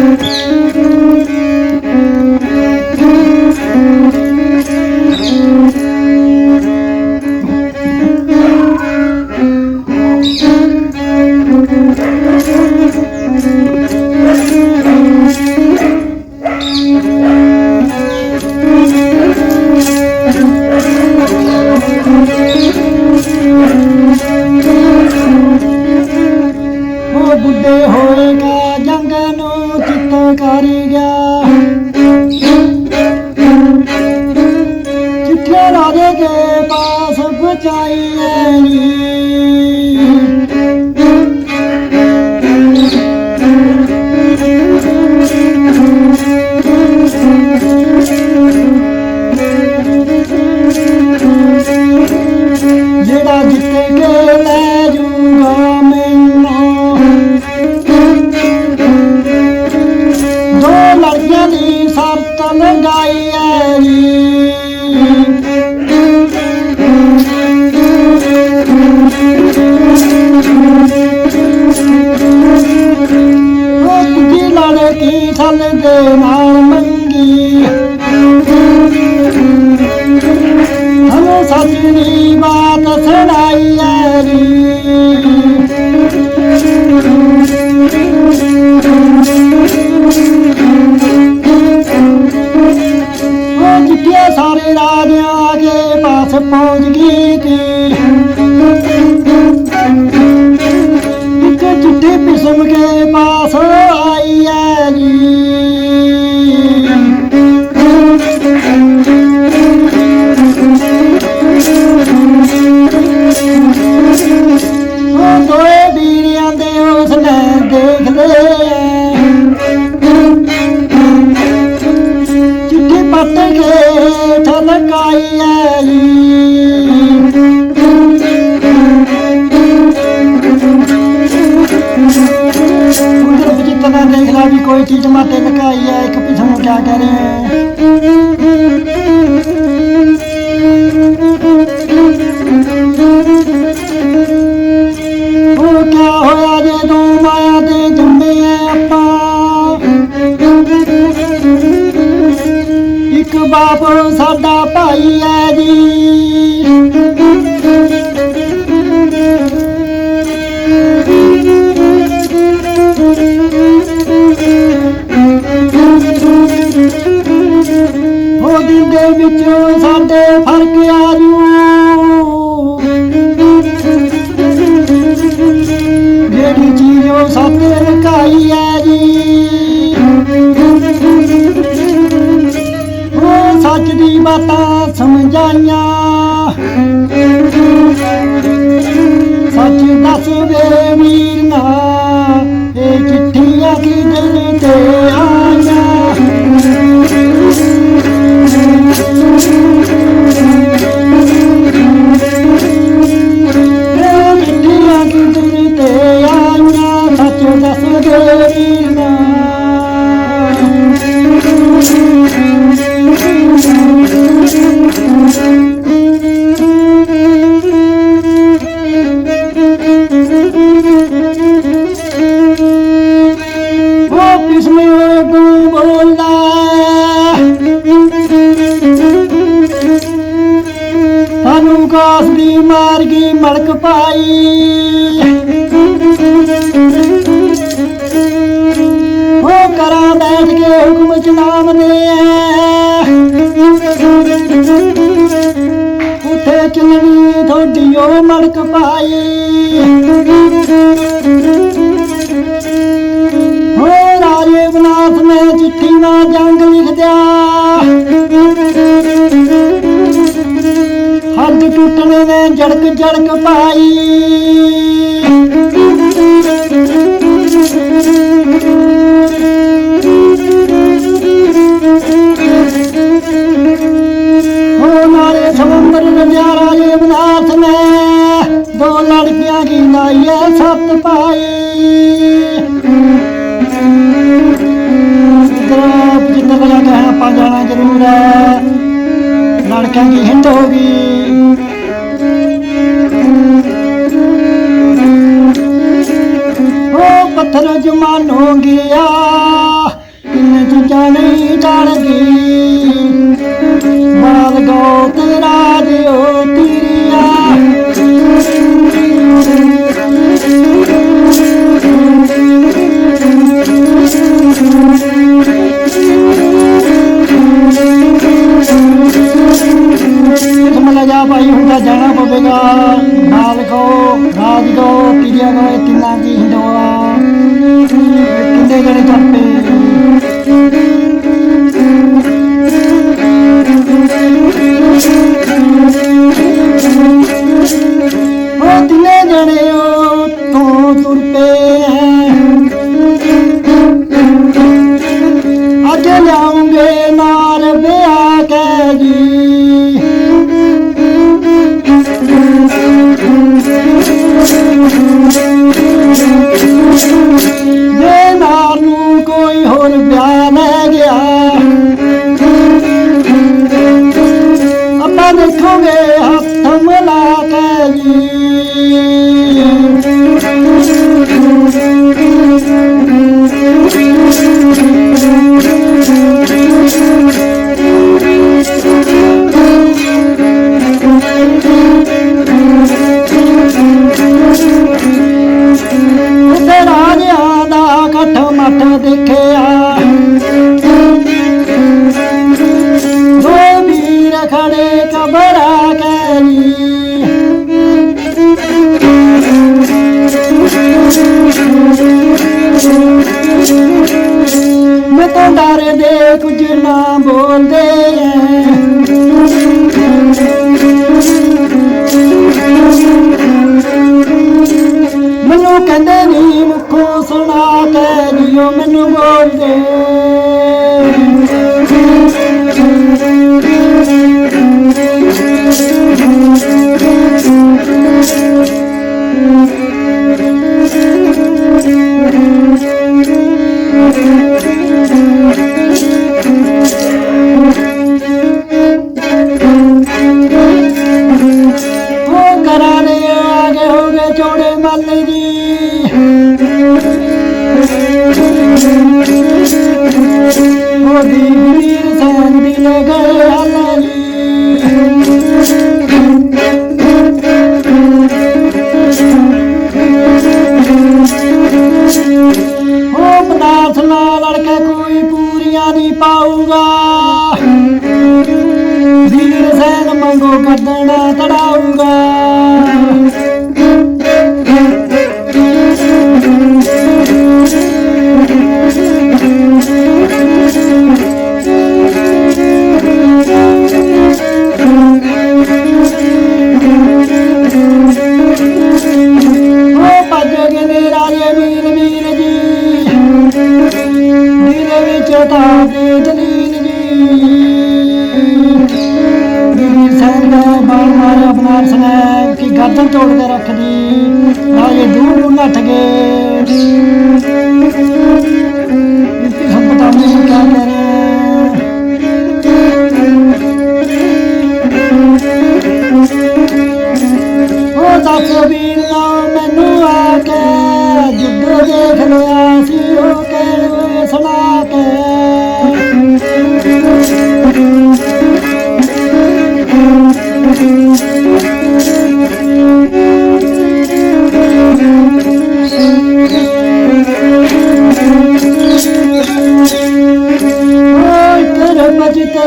ਉਹ Amen. ਬਚਿੱਤ ਦਾ ਦੇਖ ਲਾ ਵੀ ਕੋਈ ਚੀਜ਼ ਮਾਤੇ ਲਕਾਈ ਆ, ਇੱਕ ਪਿਛੋਂ ਨੂੰ ਕਿਆ ਕਹਿ ਰਹੇ ਹੈ ਉਹ ਕਿਆ ਹੋਇਆ ਜੇ ਤੂੰ ਮਾਇਆ ਤੇ ਜੰਮੇ ਆਪਾਂ? ਇੱਕ ਬਾਪ ਸਾਡਾ ਭਾਈ 呀。ਉਹ ਕਿਸਮੇ ਤੂੰ ਸਾਨੂੰ ਕਾਸ ਦੀ ਮਾਰ ਗਈ ਮਲਕ ਪਾਈ। ਉਹ ਕਰਾਂ ਬੈਠ ਕੇ ਹੁਕਮ ਚਲਾਵਨੇ ਉੱਥੇ ਚੱਲਣੀ ਥੋੜੀ ਉਹ ਮਲਕ ਪਾਈ। ਰਾਜੇ ਬਨਾਸ ਮੈਂ ਚਿੱਠੀ ਨਾ ਜੰਗ ਲਿਖ ਦਿਆ। ਹੱਡ ਟੁੱਟਣੇ ਨੇ ਜੜਕ ਜੜਕ ਪਾਈ। ਉਹ ਪੱਥਰ ਜਮਾਨੋ ਗਿਆ ਇਨ ਚੁਚਾ ਨਹੀਂ ਟਾਲ ਡਰਦੇ ਕੁਝ ਨਾ ਬੋਲਦੇ। ਪਾਊਗਾ ਵੀਰ ਸੈਨ ਮੰਗੋ ਕੱਢਣਾ ਤੜਾਊਗਾ ਜਲੀਲ ਜੀ ਦਿਲ ਵਿੱਚ ਤਾਰੇ ਜਲੀਲ ਜੀ ਸੰਗਾ ਬਾਹਰ ਆਪਣਾ ਸਨੈਪ ਕੀ ਗਰਦਨ ਤੋੜ ਕੇ ਰੱਖਦੀ ਨਾ ਇਹ ਦੂਰ ਨੱਠ ਗਏ ਇਸੇ ਸੰਪਤਾ ਨੂੰ ਕਿਆ ਕਰੇ ਉਹ ਦੱਸੋ ਵੀ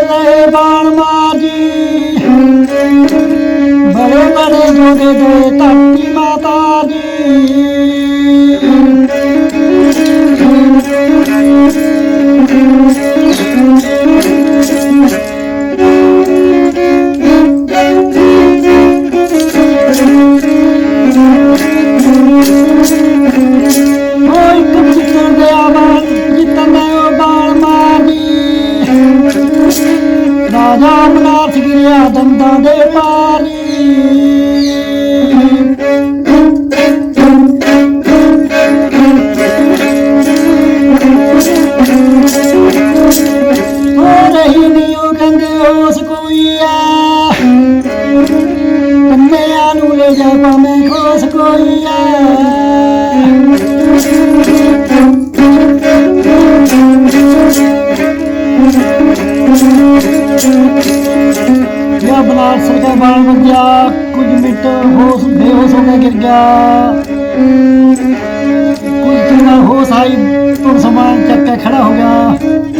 રહે બાણ મારી. ભરે મને જોડે જોડે તપ जब में खोस कोइया यह बलार सौदा बाल बन गया कुछ मिनट होश बेहोश होने गिर गया कुछ देर होश आई तो समान चक्कर खड़ा हो गया।